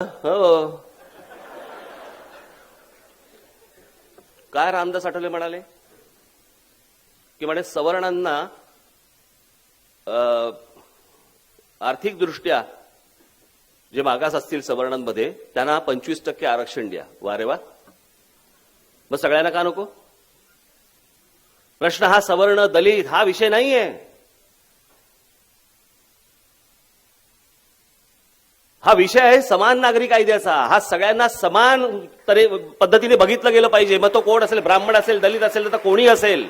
हो. काय रामदास आठवले म्हणाले? की म्हणे सवर्णांना आर्थिकदृष्ट्या जे मागास असतील सवर्णांमध्ये त्यांना पंचवीस टक्के आरक्षण द्या. वारे वा. मग सगळ्यांना का नको? प्रश्न हा सवर्ण दलित हा विषय नाहीये. हा विषय आहे समान नागरी कायद्याचा. हा सगळ्यांना समान तरे पद्धतीने बघितलं गेलं पाहिजे. मग तो कोण असेल? ब्राह्मण असेल दलित असेल तर कोणी असेल?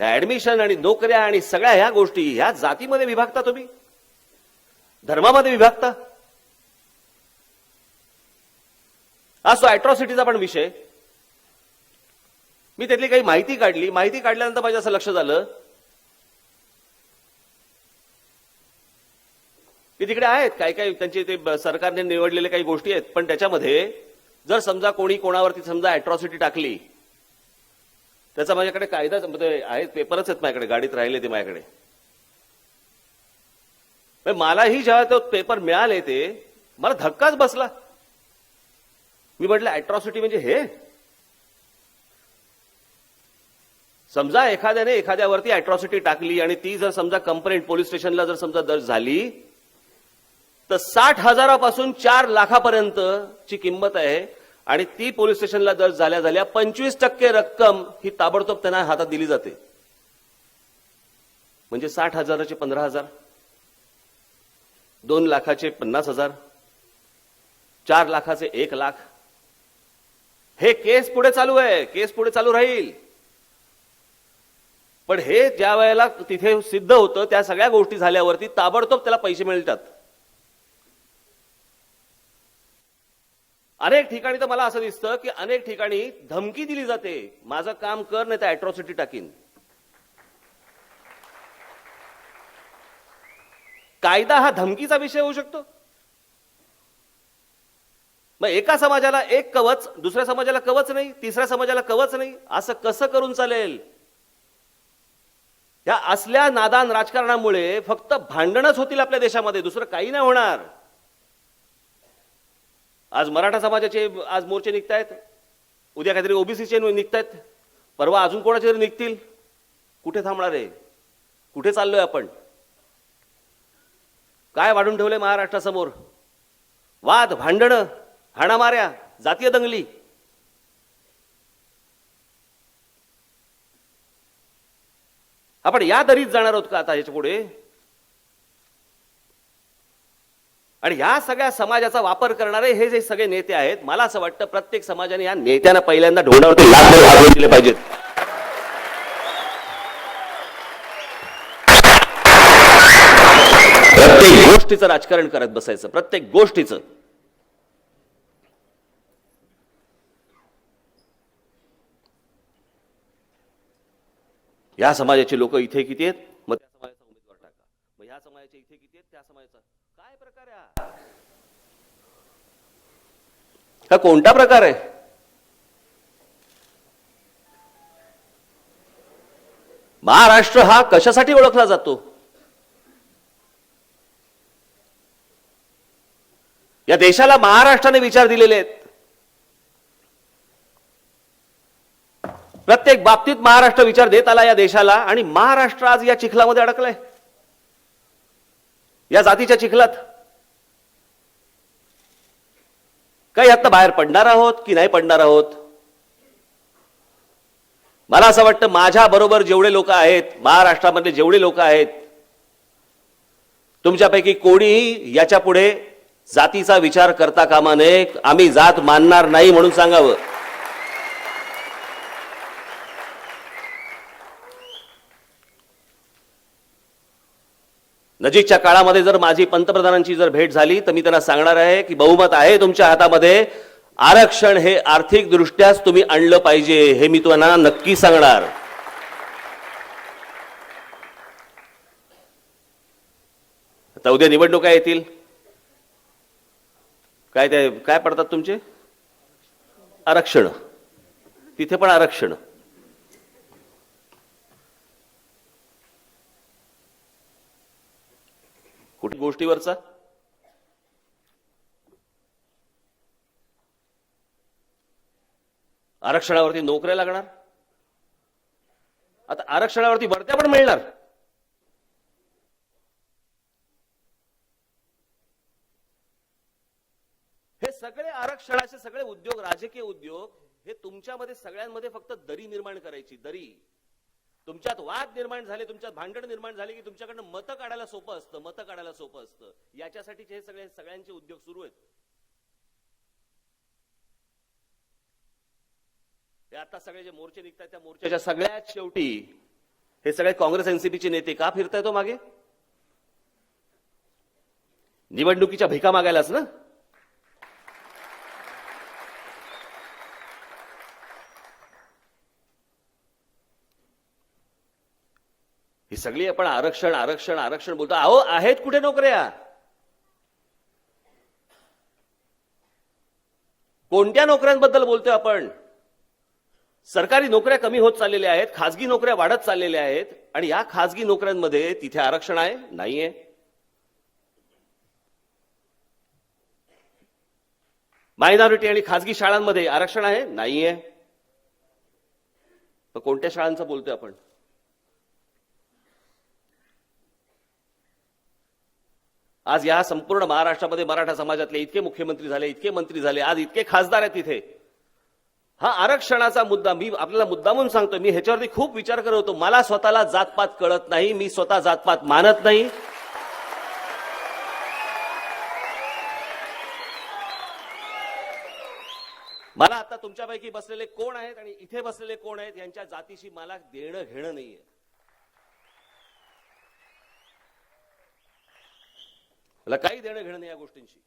ऍडमिशन आणि नोकऱ्या आणि सगळ्या ह्या गोष्टी ह्या जातीमध्ये विभागता तुम्ही? धर्मामध्ये विभागता? असो तो अॅट्रॉसिटीचा पण विषय. मी त्यातली काही माहिती काढली. माहिती काढल्यानंतर माझ्या असं लक्ष झालं की तिकडे आहेत. काही काही त्यांचे ते सरकारने निवडलेले काही गोष्टी आहेत. पण त्याच्यामध्ये जर समजा कोणी कोणावरती समजा अॅट्रॉसिटी टाकली त्याचा माझ्याकडे कायदा म्हणजे आहेत पेपरच आहेत माझ्याकडे. गाडीत राहिले ते माझ्याकडे. मलाही जेव्हा तो पेपर मिळाले ते मला धक्काच बसला. मी म्हटलं अॅट्रॉसिटी म्हणजे हे? समजा एखाद्याने एखाद्यावरती अॅट्रॉसिटी टाकली आणि ती जर समजा कंप्लेंट पोलीस स्टेशनला जर समजा दर्ज झाली तर साठ हजारापासून चार लाखापर्यंत ची किंमत आहे. आणि ती पोलीस स्टेशनला दर्ज झाल्या झाल्या पंचवीस टक्के रक्कम ही ताबडतोब त्यांना हातात दिली जाते. म्हणजे साठ हजाराचे पंधरा हजार दोन लाखाचे पन्नास हजार चार लाखाचे एक लाख. हे केस पुढे चालू आहे केस पुढे चालू राहील. पण हे ज्या वेळेला तिथे सिद्ध होतं त्या सगळ्या गोष्टी झाल्यावरती ताबडतोब त्याला पैसे मिळतात. अनेक ठिकाणी तर मला असं दिसतं की अनेक ठिकाणी धमकी दिली जाते. माझं काम कर नाही तर अॅट्रॉसिटी टाकीन. कायदा हा धमकीचा विषय होऊ शकतो. मग एका समाजाला एक कवच दुसऱ्या समाजाला कवच नाही तिसऱ्या समाजाला कवच नाही असं कसं करून चालेल? या असल्या नादान राजकारणामुळे फक्त भांडणच होतील आपल्या देशामध्ये दुसरं काही नाही होणार. आज मराठा समाजाचे आज मोर्चे निघतायत. उद्या काहीतरी ओबीसीचे निघतायत. परवा अजून कोणाचे तरी निघतील? कुठे थांबणार आहे? कुठे चाललोय आपण? काय वाढून ठेवलंय महाराष्ट्रासमोर? वाद भांडणं हाणामाऱ्या जातीय दंगली. आपण या दरीत जाणार आहोत का आता याच्यापुढे? आणि या सगळ्या समाजाचा वापर करणारे हे जे सगळे नेते आहेत मला असं वाटतं प्रत्येक समाजाने या नेत्यांना पहिल्यांदा ढोंडावरती लाभ दिले पाहिजेत. प्रत्येक गोष्टीचं राजकारण करत बसायचं प्रत्येक गोष्टीचं. या समाजाचे लोक इथे किती आहेत? मग त्या समाजाचा उमेदवार टाका. मग या समाजाचे इथे किती आहेत? त्या समाजाचा. हा? हा कोणता प्रकार आहे? महाराष्ट्र हा कशासाठी ओळखला जातो? या देशाला महाराष्ट्राने विचार दिलेले आहेत. प्रत्येक बाबतीत महाराष्ट्र विचार देत आला या देशाला आणि महाराष्ट्र आज या चिखलामध्ये अडकलाय. या जातीच्या चिखलात. काही आता बाहेर पडणार आहोत की नाही पडणार आहोत? मला असं वाटतं माझ्या बरोबर जेवढे लोक आहेत महाराष्ट्रामध्ये जेवढे लोक आहेत तुमच्यापैकी कोणीही याच्यापुढे जातीचा विचार करता कामा नये. आम्ही जात मानणार नाही म्हणून सांगावं. नजीकच्या काळामध्ये जर माझी पंतप्रधानांची जर भेट झाली तर मी त्यांना सांगणार आहे की बहुमत आहे तुमच्या हातामध्ये. आरक्षण हे आर्थिकदृष्ट्याच तुम्ही आणलं पाहिजे हे मी तुम्हाला नक्की सांगणार. आता उद्या निवडणुका येतील. काय ते काय पडतात तुमचे? आरक्षण. तिथे पण आरक्षण. गोष्टीवरचा? आरक्षणावरती नोकऱ्या लागणार? आता आरक्षणावरती बढत्या पण मिळणार. हे सगळे आरक्षणाचे सगळे उद्योग राजकीय उद्योग हे तुमच्यामध्ये सगळ्यांमध्ये फक्त दरी निर्माण करायची दरी. तुमच्यात वाद निर्माण झाले तुमच्यात भांडण निर्माण झाले की तुमच्याकडनं मतं काढायला सोपं असतं मतं काढायला सोपं असतं. याच्यासाठीचे हे सगळे सगळ्यांचे उद्योग सुरू आहेत. हे आता सगळे जे मोर्चे निघतात त्या मोर्चाच्या सगळ्यात शेवटी हे सगळे काँग्रेस एनसीपीचे नेते का फिरताय तो मागे? निवडणुकीच्या भिका मागायलाच ना? ही सगळी आपण आरक्षण आरक्षण आरक्षण बोलतो. अहो आहेत कुठे नोकऱ्या? कोणत्या नोकऱ्यांबद्दल बोलतोय आपण? सरकारी नोकऱ्या कमी होत चाललेल्या आहेत खासगी नोकऱ्या वाढत चाललेल्या आहेत आणि या खासगी नोकऱ्यांमध्ये तिथे आरक्षण आहे? नाहीये. मायनॉरिटी आणि खासगी शाळांमध्ये आरक्षण आहे? नाहीये. कोणत्या शाळांचं बोलतोय आपण? आज या संपूर्ण महाराष्ट्रामध्ये मराठा समाजातले इतके मुख्यमंत्री झाले इतके मंत्री झाले आज इतके खासदार आहेत तिथे. हा आरक्षणाचा मुद्दा मी आपल्याला मुद्दामून सांगतो मी ह्याच्यावरती खूप विचार करत होतो. मला स्वतःला जातपात कळत नाही मी स्वतः जातपात मानत नाही. मला आता तुमच्यापैकी बसलेले कोण आहेत आणि इथे बसलेले कोण आहेत यांच्या जातीशी मला देणं घेणं नाहीये. मला काही देणं घेणं नाही या गोष्टींशी.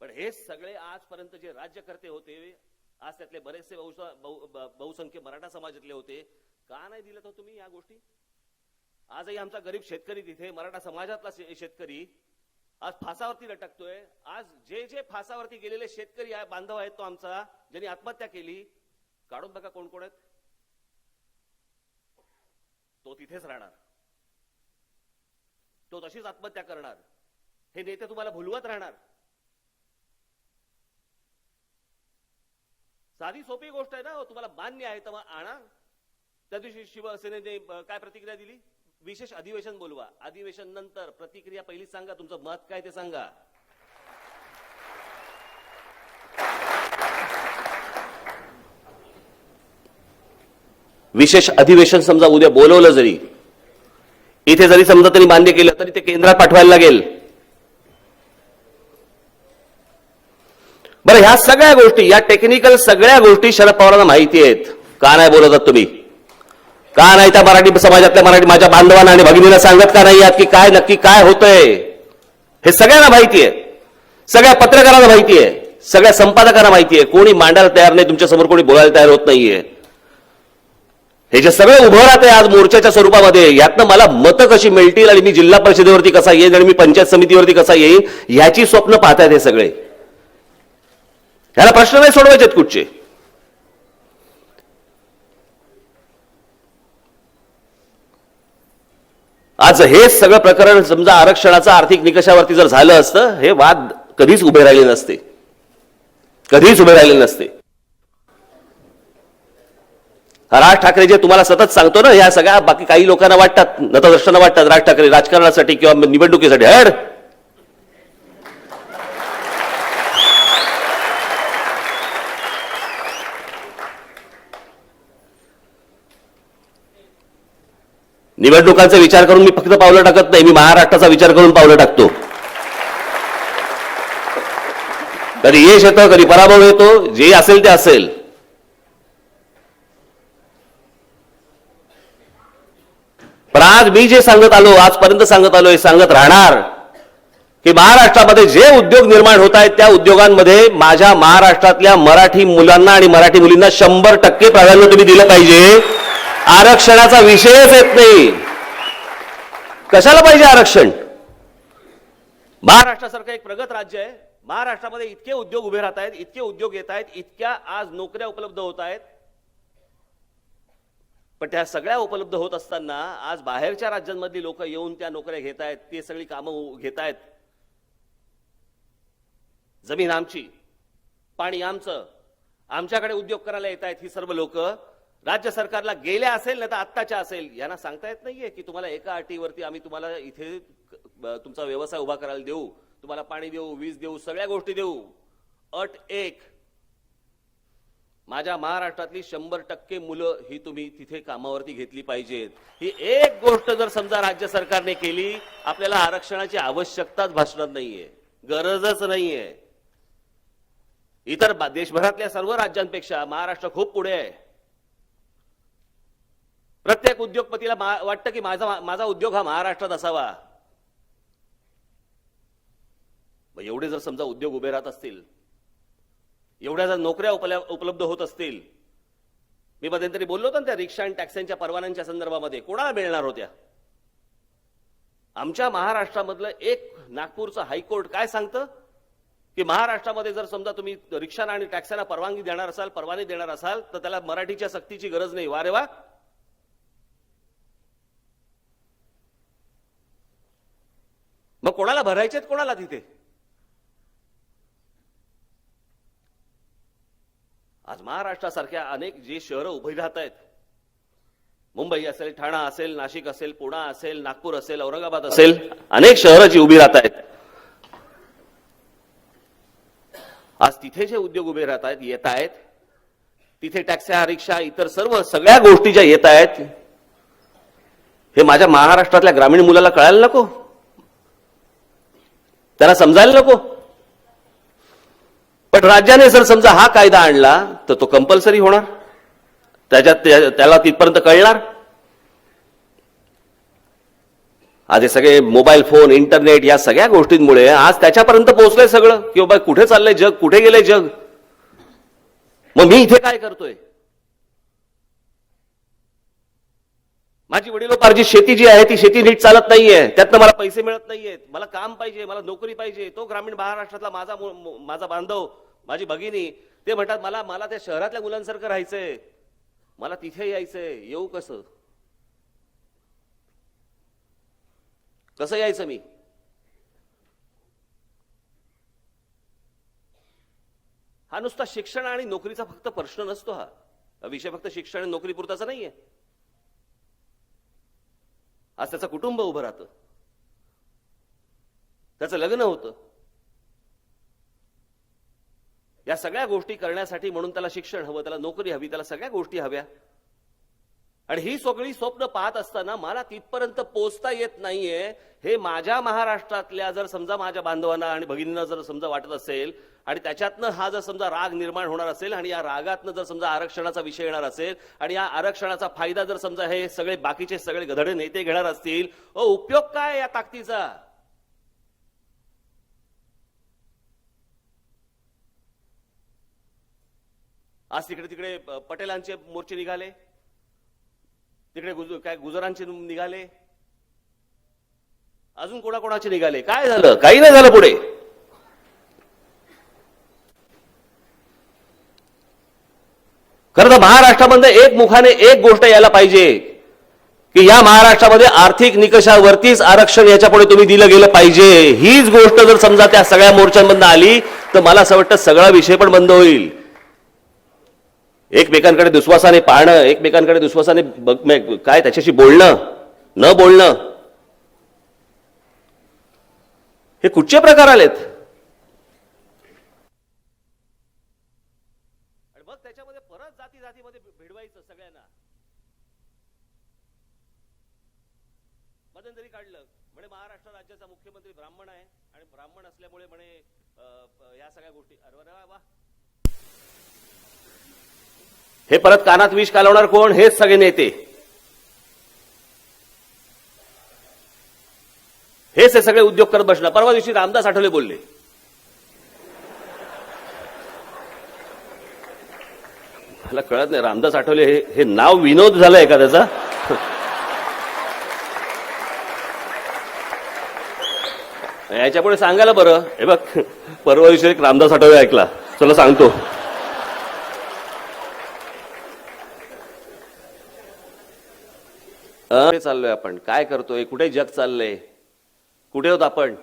पण हे सगळे आजपर्यंत जे राज्यकर्ते होते आज त्यातले बरेचसे बहुसंख्य मराठा समाजातले होते का नाही दिलं तर तुम्ही या गोष्टी? आजही आमचा गरीब शेतकरी तिथे मराठा समाजातला शेतकरी आज फासावरती लटकतोय. आज जे जे फासावरती गेलेले शेतकरी आहे बांधव आहेत तो आमचा ज्यांनी आत्महत्या केली. काढून बघा कोण कोण आहेत. तो तिथेच राहणार. तो तशीच आत्महत्या करणार. हे नेते तुम्हाला भुलवत राहणार. साधी सोपी गोष्ट आहे ना हो, तुम्हाला मान्य आहे तर मग आणा. त्या दिवशी शिवसेनेने काय प्रतिक्रिया दिली? विशेष अधिवेशन बोलवा. अधिवेशन नंतर प्रतिक्रिया पहिली सांगा तुमचं मत काय ते सांगा. विशेष अधिवेशन समजा उद्या बोलवलं जरी इथे जरी समजा त्यांनी मान्य केलं तरी ते केंद्रात पाठवायला लागेल. बरं ह्या सगळ्या गोष्टी या टेक्निकल सगळ्या गोष्टी शरद पवारांना माहिती आहेत. का नाही बोलत आहात तुम्ही? का नाही त्या मराठी समाजातल्या मराठी माझ्या बांधवांना आणि भगिनीला सांगत का नाही आहात की काय नक्की काय होतंय? हे सगळ्यांना माहिती आहे. सगळ्या पत्रकारांना माहिती आहे. सगळ्या संपादकांना माहिती आहे. कोणी मांडायला तयार नाही तुमच्यासमोर कोणी बोलायला तयार होत नाहीये. हे जे सगळं उभं राहते आज मोर्चाच्या स्वरूपामध्ये यातनं मला मतं कशी मिळतील आणि मी जिल्हा परिषदेवरती कसा येईन आणि मी पंचायत समितीवरती कसा येईन याची स्वप्न पाहतायत हे सगळे. ह्याला प्रश्न नाही सोडवायचे आहेत कुठचे. आज हे सगळं प्रकरण समजा आरक्षणाचं आर्थिक निकषावरती जर झालं असतं हे वाद कधीच उभे राहिले नसते. कधीच उभे राहिले नसते. राज ठाकरे जे तुम्हाला सतत सांगतो ना या सगळ्या बाकी काही लोकांना वाटतात नतद्रष्टांना वाटतात राज ठाकरे राजकारणासाठी किंवा निवडणुकीसाठी. हड निवडणुकांचा विचार करून मी फक्त पावलं टाकत नाही मी महाराष्ट्राचा विचार करून पावलं टाकतो. कधी यश येतं कधी पराभव येतो जे असेल ते असेल पण आज मी जे सांगत आलो आजपर्यंत सांगत आलो हे सांगत राहणार की महाराष्ट्रामध्ये जे उद्योग निर्माण होत आहेत त्या उद्योगांमध्ये माझ्या महाराष्ट्रातल्या मराठी मुलांना आणि मराठी मुलींना शंभर टक्के प्राधान्य तुम्ही दिलं पाहिजे. आरक्षणाचा विषयच येत नाही. कशाला पाहिजे आरक्षण? महाराष्ट्रासारखं एक प्रगत राज्य आहे. महाराष्ट्रामध्ये इतके उद्योग उभे राहत आहेत इतके उद्योग येत आहेत इतक्या आज नोकऱ्या उपलब्ध होत आहेत. पण त्या सगळ्या उपलब्ध होत असताना आज बाहेरच्या राज्यांमधली लोक येऊन त्या नोकऱ्या घेत आहेत ते सगळी कामं घेत आहेत जमीन आमची पाणी आमचं आमच्याकडे उद्योग करायला येत आहेत ही सर्व लोक. राज्य सरकारला गेल्या असेल ना तर आत्ताच्या असेल यांना सांगता येत नाहीये की तुम्हाला एका अटीवरती आम्ही तुम्हाला इथे तुमचा व्यवसाय उभा करायला देऊ तुम्हाला पाणी देऊ वीज देऊ सगळ्या गोष्टी देऊ. अट एक माझ्या महाराष्ट्रातली शंभर टक्के मुलं ही तुम्ही तिथे कामावरती घेतली पाहिजेत. ही एक गोष्ट जर समजा राज्य सरकारने केली आपल्याला आरक्षणाची आवश्यकताच भासणार नाहीये. गरजच नाहीये. इतर देशभरातल्या सर्व राज्यांपेक्षा महाराष्ट्र खूप पुढे आहे. प्रत्येक उद्योगपतीला वाटतं की माझा माझा उद्योग हा महाराष्ट्रात असावा. एवढे जर समजा उद्योग उभे राहत असतील एवढ्या जर नोकऱ्या उपल्या- उपलब्ध होत असतील मी मध्यंतरी बोललो होतो ना त्या रिक्षा आणि टॅक्स्यांच्या परवान्यांच्या संदर्भामध्ये कोणाला मिळणार होत्या? आमच्या महाराष्ट्रामधलं एक नागपूरचं हायकोर्ट काय सांगतं? की महाराष्ट्रामध्ये जर समजा तुम्ही रिक्षाना आणि टॅक्स्यांना परवानगी देणार असाल परवाने देणार असाल तर त्याला मराठीच्या सक्तीची गरज नाही. वा रे वा. मग कोणाला भरायचेत? कोणाला तिथे? आज महाराष्ट्रासारख्या अनेक जे शहरं उभी राहत आहेत. मुंबई असेल ठाणा असेल नाशिक असेल पुणा असेल नागपूर असेल औरंगाबाद असेल अनेक शहरं जी उभी राहत आहेत. आज तिथे जे उद्योग उभे राहत आहेत येत आहेत तिथे टॅक्स्या रिक्षा इतर सर्व सगळ्या गोष्टी ज्या येत आहेत हे माझ्या महाराष्ट्रातल्या ग्रामीण मुलाला कळायला नको. त्याला समजायला नको. पण राज्याने जर समजा हा कायदा आणला तर तो कंपल्सरी होणार. त्याच्यात त्याला तिथपर्यंत कळणार. आज हे सगळे मोबाईल फोन इंटरनेट या सगळ्या गोष्टींमुळे आज त्याच्यापर्यंत पोहोचलंय सगळं की बाबा कुठे चाललंय जग कुठे गेलंय जग? मग मी इथे काय करतोय? माझी वडिलोपार्जित शेती जी आहे ती शेती नीट चालत नाहीये. त्यातनं मला पैसे मिळत नाहीयेत. मला काम पाहिजे मला नोकरी पाहिजे. तो ग्रामीण महाराष्ट्रातला माझा माझा बांधव माझी भगिनी ते म्हणतात मला मला त्या शहरातल्या मुलांसारखं राहायचंय. मला तिथे यायचंय. येऊ कसं? कसं यायचं मी? हा नुसता शिक्षण आणि नोकरीचा फक्त प्रश्न नसतो हा. विषय फक्त शिक्षण आणि नोकरी पुरताचा नाहीये. आज त्याचं कुटुंब उभं राहतं. त्याचं लग्न होतं. या सगळ्या गोष्टी करण्यासाठी म्हणून त्याला शिक्षण हवं त्याला नोकरी हवी त्याला सगळ्या गोष्टी हव्या. आणि ही सगळी स्वप्न पाहत असताना मला तिथपर्यंत पोचता येत नाहीये. हे माझ्या महाराष्ट्रातल्या जर समजा माझ्या बांधवांना आणि भगिनींना जर समजा वाटत असेल आणि त्याच्यातनं हा जर समजा राग निर्माण होणार असेल आणि या रागातनं जर समजा आरक्षणाचा विषय येणार असेल आणि या आरक्षणाचा फायदा जर समजा हे सगळे बाकीचे सगळे गधडे नेते घेणार असतील अ उपयोग काय या ताकदीचा? आज तिकडे तिकडे पटेलांचे मोर्चे निघाले. तिकडे गुज- काय गुजरांचे निघाले. अजून कोणाकोणाचे निघाले? काय झालं? काही नाही झालं पुढे. खरं तर महाराष्ट्रामध्ये एक मुखाने एक गोष्ट यायला पाहिजे की या महाराष्ट्रामध्ये आर्थिक निकषावरतीच आरक्षण याच्यापुढे तुम्ही दिलं गेलं पाहिजे. हीच गोष्ट जर समजा त्या सगळ्या मोर्चांमधनं आली तर मला असं वाटतं सगळा विषय पण बंद होईल. एकमेकांकडे दुश्वासाने पाहणं एकमेकांकडे दुश्वासाने बघ- काय त्याच्याशी बोलणं न बोलणं. हे कुठचे प्रकार आलेत? मग त्याच्यामध्ये परत जाती जातीमध्ये भिडवायचं सगळ्यांना. मध्यंतरी काढलं म्हणे महाराष्ट्र राज्याचा मुख्यमंत्री ब्राह्मण आहे. आणि ब्राह्मण असल्यामुळे म्हणे या सगळ्या गोष्टी. अरे वा. हे परत कानात विष कालवणार कोण? हेच सगळे नेते. हेच हे सगळे उद्योग करत बसणार. परवा दिवशी रामदास आठवले बोलले. मला कळत नाही रामदास आठवले हे हे नाव विनोद झालंय का त्याचा? याच्यापुढे सांगायला बरं. हे बघ परवा दिवशी एक रामदास आठवले ऐकला. चला सांगतो. कुठे चाललोय आपण? काय करतोय? कुठे जग चाललंय? कुठे होत आपण?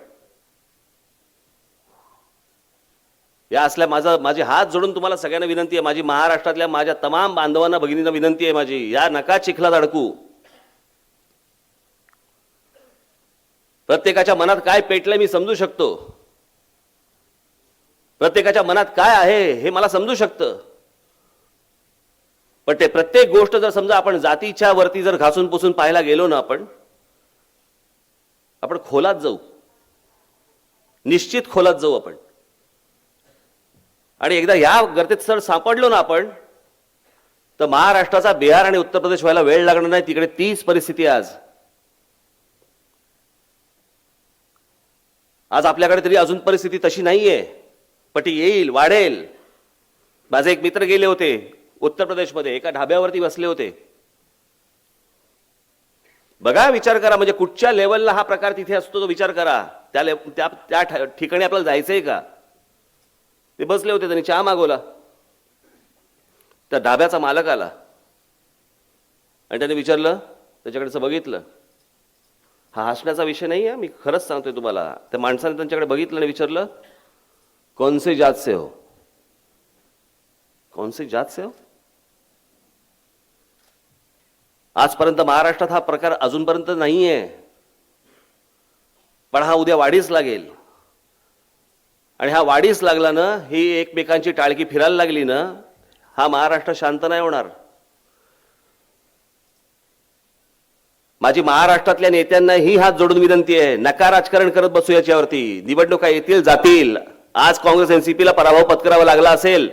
या असल्या माझा माझे हात जोडून तुम्हाला सगळ्यांना विनंती आहे. माझी महाराष्ट्रातल्या माझ्या तमाम बांधवांना भगिनींना विनंती आहे माझी. या नका चिखलात अडकू. प्रत्येकाच्या मनात काय पेटलंय मी समजू शकतो. प्रत्येकाच्या मनात काय आहे हे मला समजू शकतं. पण ते प्रत्येक गोष्ट जर समजा आपण जातीच्या वरती जर घासून पुसून पाहायला गेलो ना आपण आपण खोलात जाऊ. निश्चित खोलात जाऊ आपण. आणि एकदा या गर्तेत सर सापडलो ना आपण तर महाराष्ट्राचा बिहार आणि उत्तर प्रदेश व्हायला वेळ लागणार नाही. तिकडे तीच परिस्थिती आज. आज आपल्याकडे तरी अजून परिस्थिती तशी नाहीये. पटी येईल वाढेल. माझे एक मित्र गेले होते. उत्तर प्रदेशमध्ये एका ढाब्यावरती बसले होते. बघा विचार करा म्हणजे कुठच्या लेवलला हा प्रकार तिथे असतो तो विचार करा. त्या ले- त्या त्या ठिकाणी आपल्याला जायचंय का? ते बसले होते त्यांनी चहा मागवला. त्या ढाब्याचा मालक आला. आणि त्याने विचारलं त्याच्याकडचं बघितलं. हा हसण्याचा विषय नाही आहे मी खरंच सांगतोय तुम्हाला. त्या माणसाने त्यांच्याकडे बघितलं आणि विचारलं कौन से जात से हो? कौन से जात से हो? आजपर्यंत महाराष्ट्रात हा प्रकार अजूनपर्यंत नाहीये. पण हा उद्या वाढीस लागेल. आणि हा वाढीस लागला ना ही एकमेकांची टाळकी फिरायला लागली ना हा महाराष्ट्र शांत नाही होणार. माझी महाराष्ट्रातल्या नेत्यांना ही हात जोडून विनंती आहे नका राजकारण करत बसू याच्यावरती. निवडणुका येतील जातील. आज काँग्रेस एनसीपीला पराभव पत्करावा लागला असेल.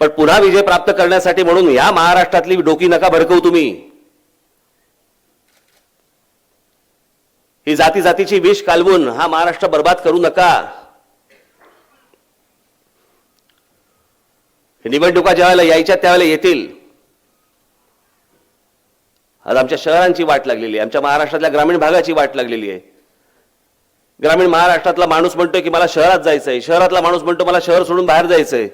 पण पुन्हा विजय प्राप्त करण्यासाठी म्हणून या महाराष्ट्रातली डोकी नका भडकवू तुम्ही. ही जाती जातीची विष कालवून हा महाराष्ट्र बर्बाद करू नका. निवडणुका ज्यावेळेला यायच्या त्यावेळेला येतील. आज आमच्या शहरांची वाट लागलेली आहे. आमच्या महाराष्ट्रातल्या ग्रामीण भागाची वाट लागलेली आहे. ग्रामीण महाराष्ट्रातला माणूस म्हणतोय की मला शहरात जायचंय. शहरातला माणूस म्हणतो मला शहर सोडून बाहेर जायचंय.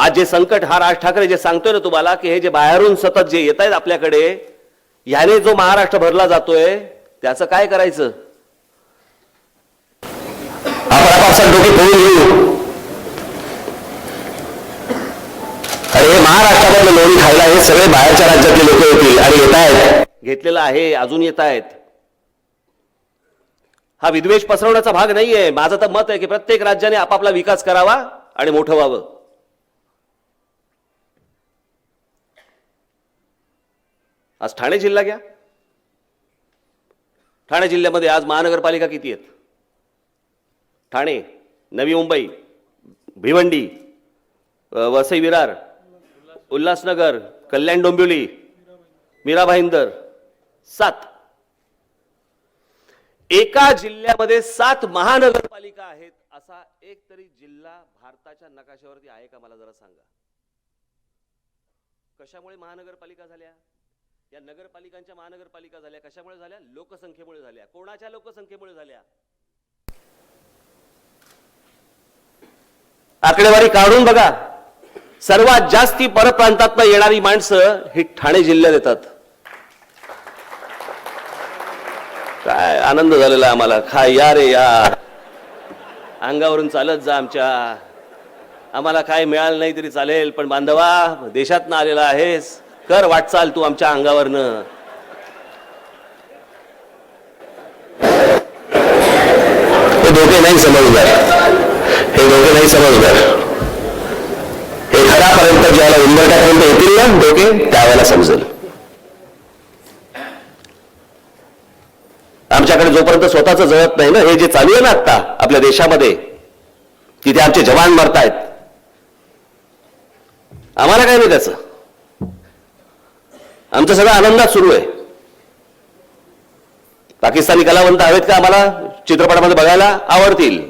आज जे संकट हा राज ठाकरे जे सांगतोय ना तुम्हाला की हे जे बाहेरून सतत जे येत आहेत आपल्याकडे ह्याने जो महाराष्ट्र भरला जातोय त्याचं काय करायचं? आपण आपापसात डोके फोडून घेऊ. आणि हे महाराष्ट्रामधलं लोणी खायला हे सगळे बाहेरच्या राज्यातले लोक येतील आणि येत आहेत. घेतलेला आहे अजून येत आहेत. हा विद्वेष पसरवण्याचा भाग नाहीये. माझं तर मत आहे की प्रत्येक राज्याने आपापला विकास करावा आणि मोठं व्हावं. आज ठाणे जिल्हा घ्या. ठाणे जिल्ह्यामध्ये आज महानगरपालिका किती आहेत? ठाणे नवी मुंबई भिवंडी वसई विरार उल्हासनगर कल्याण डोंबिवली मीरा भाईंदर सात. एका जिल्ह्यामध्ये सात महानगरपालिका आहेत असा एक तरी जिल्हा भारताच्या नकाशावरती आहे का? मला जरा सांगा. कशामुळे महानगरपालिका झाल्या? या नगरपालिकांच्या महानगरपालिका झाल्या. कशामुळे झाल्या? लोकसंख्येमुळे झाल्या. कोणाच्या लोकसंख्येमुळे झाल्या? आकडेवारी काढून बघा. सर्वात जास्ती परप्रांतातनं येणारी माणसं ही ठाणे जिल्ह्यात येतात. काय आनंद झालेला आम्हाला. खा या रे या. अंगावरून चालत जा आमच्या. आम्हाला काय मिळालं नाही तरी चालेल पण बांधवा देशातनं आलेला आहेस. कर वाटचाल तू आमच्या अंगावरनं. हे डोके नाही समजणार. हे डोके नाही समजणार. हे ज्याला उंबरट्यापर्यंत येतील ना डोके त्यावेळेला समजेल. आमच्याकडे जोपर्यंत स्वतःच जळत नाही ना हे जे चालू आहे ना आता आपल्या देशामध्ये तिथे आमचे जवान मरतायत. आम्हाला काय नाही त्याचं आमचं सगळं आनंदात सुरू आहे. पाकिस्तानी कलावंत हवेत का आम्हाला? चित्रपटामध्ये बघायला आवडतील.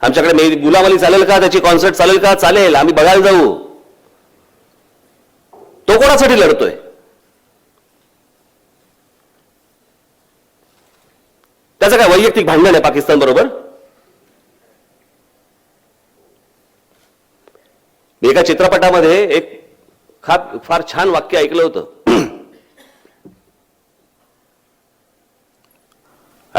आमच्याकडे मे चालेल का? त्याची कॉन्सर्ट चालेल का? चालेल. आम्ही बघायला जाऊ. तो कोणासाठी लढतोय? त्याचं काय वैयक्तिक भांडण आहे पाकिस्तान बरोबर? मी एका चित्रपटामध्ये एक खा फार छान वाक्य ऐकलं होतं.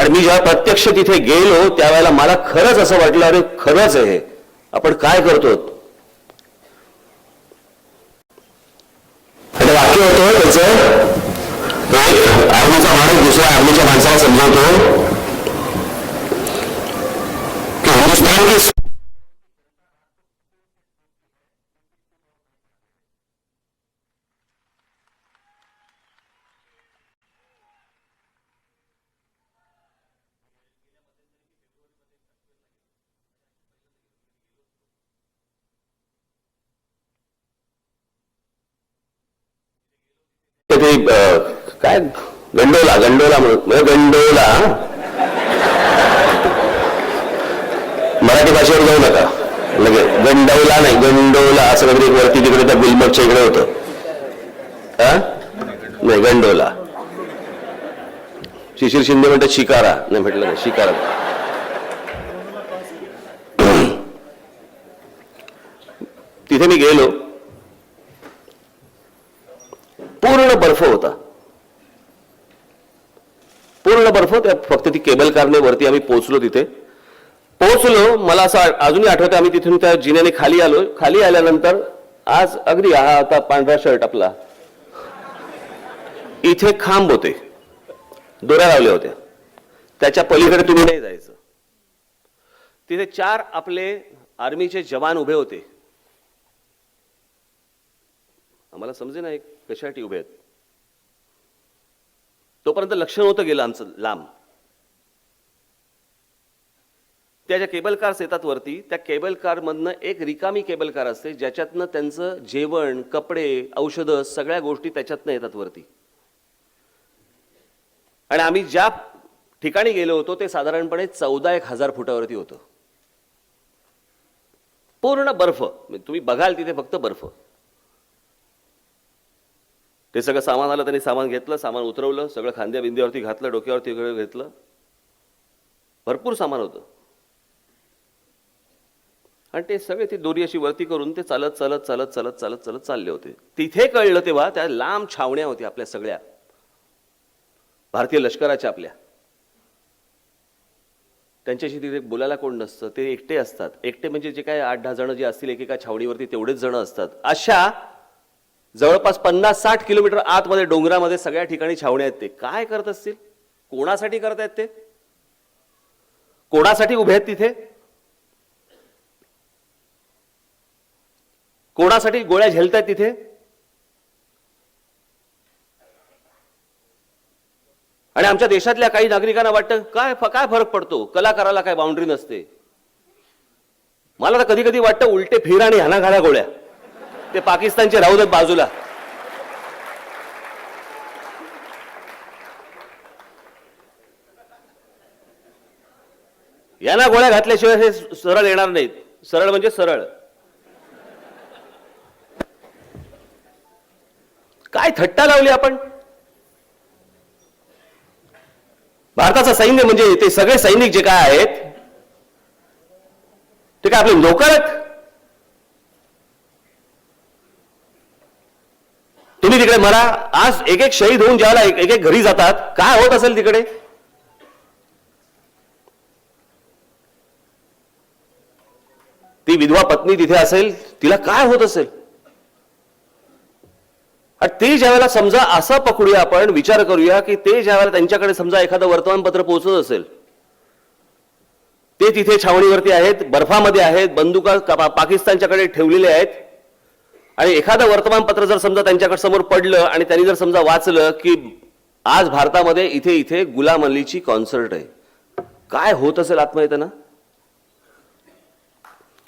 आणि मी जेव्हा प्रत्यक्ष तिथे गेलो त्यावेळेला मला खरंच असं वाटलं अरे खरंच आहे हे. आपण काय करतो वाक्य होतं त्याचं आर्मीचा माणूस दुसऱ्या आर्मीच्या माणसाला समजावतो हिंदुस्थान की ते काय? गंडोला गंडोला म्हणून गंडोला. मराठी भाषेवर जाऊ नका. लगेच गंडवला नाही गंडोला असं काहीतरी वरती तिकडे त्या बिलमटच्या इकडे होतं. हा? नाही गंडोला. शिशिर शिंदे म्हणतात शिकारा. नाही म्हटलं नाही शिकारा. तिथे मी गेलो. पूर्ण बर्फ होता. पूर्ण बर्फ त्या फक्त ती केबल कारने वरती आम्ही पोहोचलो तिथे. पोहोचलो मला असं अजूनही आठवतं आम्ही तिथून त्या जिन्याने खाली आलो. खाली आल्यानंतर आज अगदी हा आता पांढरा शर्ट आपला. इथे खांब होते. दोऱ्या लावल्या होत्या. त्याच्या पलीकडे तुम्ही नाही जायचं. तिथे चार आपले आर्मीचे जवान उभे होते. आम्हाला समजे ना कशासाठी उभे आहेत. तोपर्यंत लक्ष नव्हतं गेलं आमचं लांब. त्या ज्या केबल कार्स येतात वरती त्या केबल कार मधनं एक रिकामी केबल कार असते ज्याच्यातनं त्यांचं जेवण कपडे औषधं सगळ्या गोष्टी त्याच्यातनं येतात वरती. आणि आम्ही ज्या ठिकाणी गेलो होतो ते साधारणपणे चौदा एक हजार फुटावरती होतं. पूर्ण बर्फ. तुम्ही बघाल तिथे फक्त बर्फ. ते सगळं सामान आलं त्यांनी सामान घेतलं सामान उतरवलं सगळं खांद्या बिंद्यावरती घातलं डोक्यावरती वगैरे घेतलं. भरपूर सामान होतं. आणि ते सगळे ती दोरी अशी वरती करून ते चालत चालत चालत चालत चालत चालत चालले होते. तिथे कळलं तेव्हा त्या लांब छावण्या होत्या आपल्या सगळ्या. भारतीय लष्कराच्या आपल्या. त्यांच्याशी तिथे बोलायला कोण नसतं ते एकटे असतात. एकटे म्हणजे जे काय आठ दहा जण जे असतील एकेका छावणीवरती तेवढेच जण असतात. अशा जवळपास पन्नास साठ किलोमीटर आतमध्ये डोंगरामध्ये सगळ्या ठिकाणी छावण्या आहेत ते. काय करत असतील? कोणासाठी करत आहेत ते? कोणासाठी उभे आहेत तिथे? कोणासाठी गोळ्या झेलतायत तिथे? आणि आमच्या देशातल्या काही नागरिकांना वाटतं काय फ- काय फरक पडतो? कलाकाराला काय बाउंड्री नसते. मला तर कधी कधी वाटतं उलटे फिर आणि ह्याना घाला गोळ्या. ते पाकिस्तानचे राहू देत बाजूला. यांना गोळ्या घातल्याशिवाय हे सरळ येणार नाहीत. सरळ म्हणजे सरळ. काय थट्टा लावली आपण? भारताचं सैन्य म्हणजे ते सगळे सैनिक जे काय आहेत ते काय आपले नोकर आहेत तुम्ही तिकडे मला आज एक एक शहीद होऊन ज्याला एक एक घरी जातात. काय होत असेल तिकडे? ती विधवा पत्नी तिथे असेल तिला काय होत असेल? आणि ते ज्यावेळेला समजा असं पकडूया आपण विचार करूया की ते ज्यावेळेला त्यांच्याकडे समजा एखादं वर्तमानपत्र पोहोचत असेल ते तिथे छावणीवरती आहेत बर्फामध्ये आहेत बंदुका पाकिस्तानच्याकडे ठेवलेले आहेत आणि एखादं वर्तमानपत्र जर समजा त्यांच्याकडे समोर पडलं आणि त्यांनी जर समजा वाचलं की आज भारतामध्ये इथे इथे गुलाम अलीची कॉन्सर्ट आहे. काय होत असेल आत्महत्या त्यांना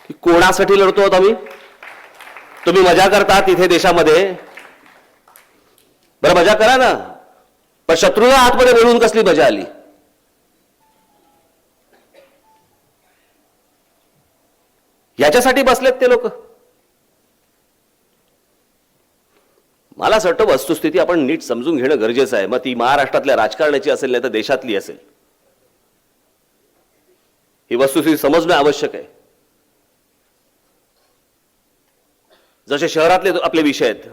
की कोणासाठी लढतो आहोत आम्ही? तुम्ही मजा करता तिथे देशामध्ये. बरं मजा करा ना. पण शत्रूला आतमध्ये मिळून कसली मजा आली? याच्यासाठी बसलेत ते लोक. मला असं वाटतं वस्तुस्थिती आपण नीट समजून घेणं गरजेचं आहे. मग ती महाराष्ट्रातल्या राजकारणाची असेल नाही तर देशातली असेल. ही वस्तुस्थिती समजणं आवश्यक आहे. जसे शहरातले आपले विषय आहेत.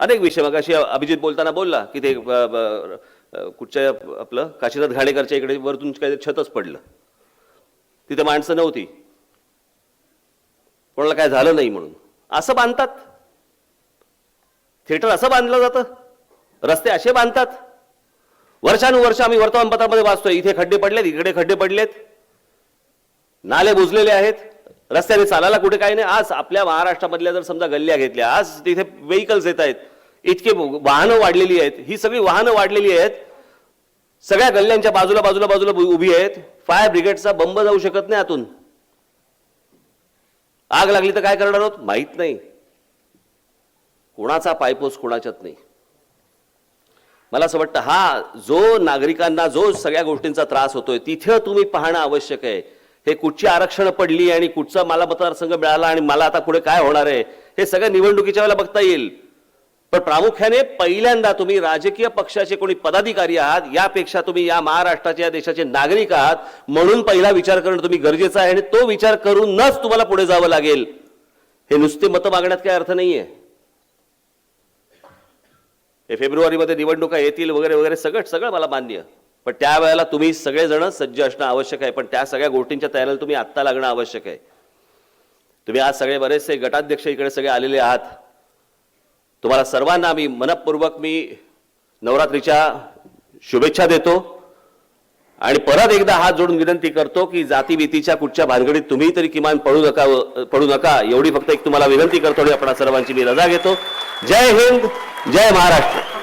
अनेक विषय मग अशी अभिजित बोलताना बोलला की ते कुठच्या आपलं काशीनाथ घाणेकरच्या इकडे वरतून काही छतच पडलं. तिथे माणसं नव्हती. कोणाला काय झालं नाही म्हणून. असं बांधतात. थिएटर असं बांधलं जातं? रस्ते असे बांधतात? वर्षानुवर्ष आम्ही वर्तमानपत्रामध्ये वाचतोय इथे खड्डे पडलेत इकडे खड्डे पडलेत. नाले बुजलेले आहेत रस्त्याने चालायला कुठे काही नाही. आज आपल्या महाराष्ट्रामधल्या जर समजा गल्ल्या घेतल्या आज तिथे व्हेकल्स येत आहेत. इतके वाहनं वाढलेली आहेत. ही सगळी वाहनं वाढलेली आहेत. सगळ्या गल्ल्यांच्या बाजूला बाजूला बाजूला उभी आहेत. फायर ब्रिगेडचा बंब जाऊ शकत नाही आतून. आग लागली तर काय करणार आहोत? माहीत नाही. कोणाचा पायपोस कोणाच्यात नाही. मला असं वाटतं हा जो नागरिकांना जो सगळ्या गोष्टींचा त्रास होतोय तिथं तुम्ही पाहणं आवश्यक आहे. हे कुठची आरक्षण पडली आणि कुठचा मला मतदारसंघ मिळाला आणि मला आता पुढे काय होणार आहे हे सगळं निवडणुकीच्या वेळेला बघता येईल. पण प्रामुख्याने पहिल्यांदा तुम्ही राजकीय पक्षाचे कोणी पदाधिकारी आहात यापेक्षा तुम्ही या महाराष्ट्राच्या या देशाचे नागरिक आहात म्हणून पहिला विचार करणं तुम्ही गरजेचं आहे आणि तो विचार करूनच तुम्हाला पुढे जावं लागेल. हे नुसते मतं मागण्यात काही अर्थ नाहीये. हे फेब्रुवारीमध्ये निवडणुका येतील वगैरे वगैरे सगळं सगळं मला मान्य. पण त्यावेळेला तुम्ही सगळेजण सज्ज असणं आवश्यक आहे. पण त्या सगळ्या गोष्टींच्या तयारीला तुम्ही आत्ता लागणं आवश्यक आहे. तुम्ही आज सगळे बरेचसे गटाध्यक्ष इकडे सगळे आलेले आहात. तुम्हाला सर्वांना मी मनपूर्वक मी नवरात्रीच्या शुभेच्छा देतो. आणि परत एकदा हात जोडून विनंती करतो की जातीभीतीच्या कुठच्या भानगडीत तुम्ही तरी किमान पडू नका पडू नका. एवढी फक्त एक तुम्हाला विनंती करतो आणि आपण सर्वांची मी रजा घेतो. जय हिंद जय महाराष्ट्र.